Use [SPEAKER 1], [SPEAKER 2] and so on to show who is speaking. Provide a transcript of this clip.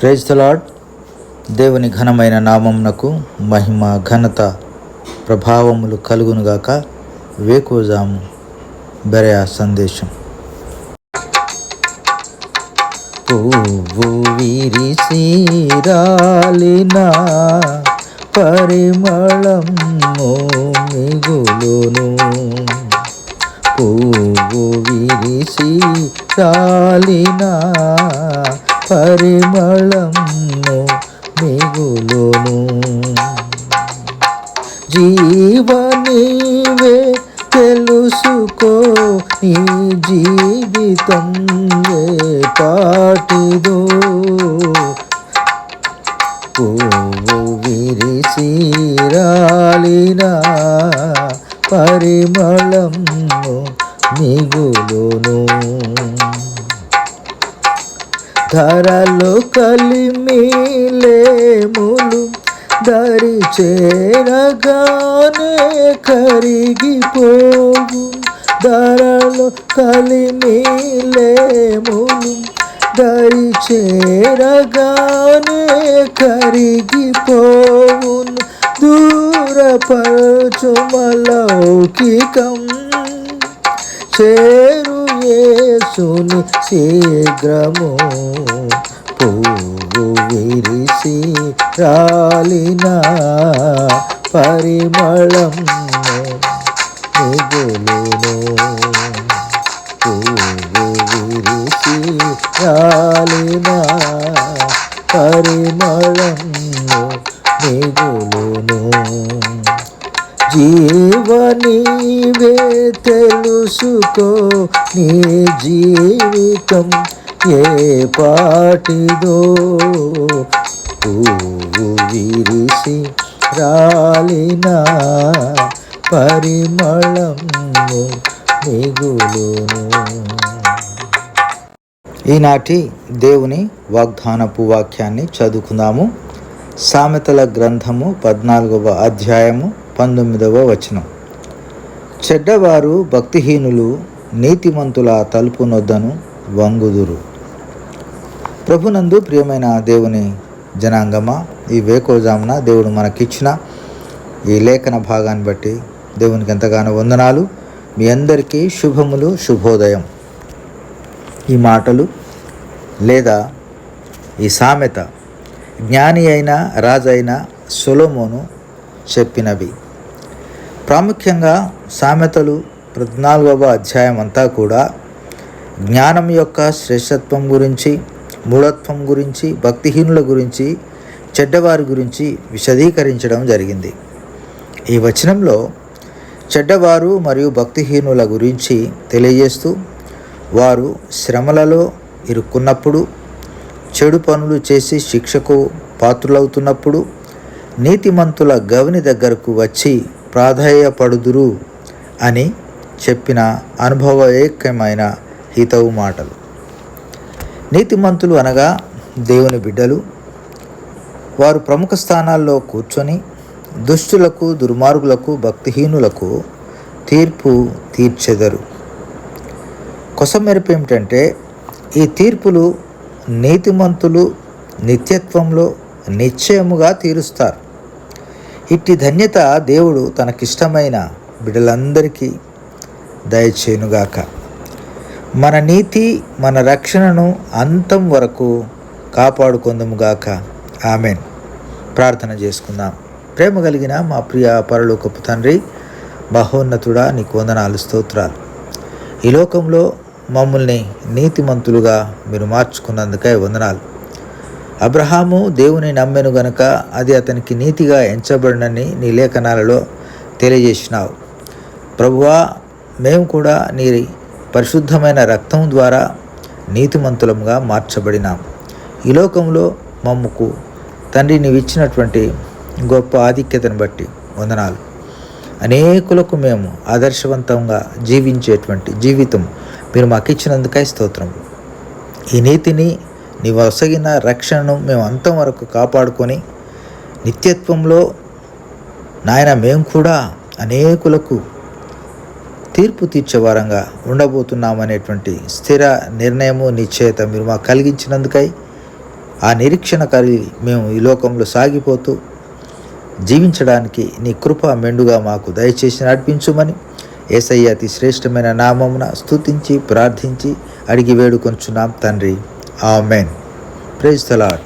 [SPEAKER 1] Praise తలాడ్ దేవుని ఘనమైన నామమునకు మహిమ ఘనత ప్రభావములు కలుగునుగాక వేకోజాము బెరయా సందేశం. పువ్వు విరిసిరాలిన పరిమళం పరిమళము మిగులును. పువ్వు విరిసి రాలినా పరిమళము మిగులును. జీవనీవే తెలుసుకో నీ జీవితం పాటిదో. పువ్వు విరిసి రాలినా పరిమళము మిగులును. ధరలు కలిమిలేములు దరి చేరగానే కరిగిపోవు. ధరలు కలిమిలేములు దరి చేరగానే కరిగిపోవును దూరపరచుమలౌకికం చే యేసుని శీఘ్రము పువ్వు విరిసి రాలిన పరిమళం మిగులును. పువ్వు విరిసి రాలిన పరిమళం మిగులును. జీవనీవే తెలుసుకో నీ జీవితం ఏ పాటిదో. పువ్వు విరిసి రాలిన పరిమళము మిగులును. ఈనాటి దేవుని వాగ్దానపు వాక్యాన్ని చదువుకుందాము. సామెతల గ్రంథము పద్నాలుగవ అధ్యాయము పంతొమ్మిదవ వచనం. చెడ్డవారు భక్తిహీనులు నీతిమంతుల తలుపు నొద్దను వంగుదురు. ప్రభునందు ప్రియమైన దేవుని జనాంగమా ఈ వేకోజామున దేవుడు మనకిచ్చిన ఈ లేఖన భాగాన్ని బట్టి దేవునికి ఎంతగానో వందనాలు. మీ అందరికీ శుభములు శుభోదయం. ఈ మాటలు లేదా ఈ సామెత జ్ఞాని అయిన రాజైన సొలోమోను చెప్పినవి. ప్రాముఖ్యంగా సామెతలు పద్నాలుగవ అధ్యాయం అంతా కూడా జ్ఞానం యొక్క శ్రేష్టత్వం గురించి మూఢత్వం గురించి భక్తిహీనుల గురించి చెడ్డవారి గురించి విశదీకరించడం జరిగింది. ఈ వచనంలో చెడ్డవారు మరియు భక్తిహీనుల గురించి తెలియజేస్తూ వారు శ్రమలలో ఇరుక్కున్నప్పుడు చెడు పనులు చేసి శిక్షకు పాత్రులవుతున్నప్పుడు నీతిమంతుల గవిని దగ్గరకు వచ్చి ప్రాధాయపడుదురు అని చెప్పిన అనుభవయేకమైన హితవు మాటలు. నీతిమంతులు అనగా దేవుని బిడ్డలు. వారు ప్రముఖ స్థానాల్లో కూర్చొని దుష్టులకు దుర్మార్గులకు భక్తిహీనులకు తీర్పు తీర్చెదరు. కొసమెరుపు ఏమిటంటే ఈ తీర్పులు నీతిమంతులు నిత్యత్వంలో నిశ్చయముగా తీరుస్తారు. ఇట్టి ధన్యత దేవుడు తనకిష్టమైన బిడ్డలందరికీ దయచేయునుగాక. మన నీతి మన రక్షణను అంతం వరకు కాపాడుకుందముగాక. ఆమెన్. ప్రార్థన చేసుకుందాం. ప్రేమ కలిగిన మా ప్రియ పరలోకపు తండ్రి మహోన్నతుడా నీకు వందనాలు స్తోత్రాలు. ఈ లోకంలో మమ్మల్ని నీతిమంతులుగా మీరు మార్చుకున్నందుకై వందనాలు. అబ్రహాము దేవుని నమ్మెను గనుక అది అతనికి నీతిగా ఎంచబడినని నీ లేఖనాలలో తెలియజేసినావు. ప్రభువా మేము కూడా నీ పరిశుద్ధమైన రక్తం ద్వారా నీతిమంతులంగా మార్చబడినాం. ఈ లోకంలో మమ్మకు తండ్రి నీవిచ్చినటువంటి గొప్ప ఆధిక్యతను బట్టి వందనాలు. అనేకులకు మేము ఆదర్శవంతంగా జీవించేటువంటి జీవితం మీరు మాకు ఇచ్చినందుకై స్తోత్రం ఈ నీతిని నీ వసగిన రక్షణను మేము అంతం వరకు కాపాడుకొని నిత్యత్వంలో నాయన మేము కూడా అనేకులకు తీర్పు తీర్చే వారంగా ఉండబోతున్నామనేటువంటి స్థిర నిర్ణయము నిశ్చయత మీరు మాకు కలిగించినందుకై ఆ నిరీక్షణ కలిగి మేము ఈ లోకంలో సాగిపోతూ జీవించడానికి నీ కృప మెండుగా మాకు దయచేసి నడిపించుమని ఏసయ్య అతి శ్రేష్టమైన నామమున స్తుతించి ప్రార్థించి అడిగి వేడుకొంచున్నాం తండ్రి. Amen praise తలాడ్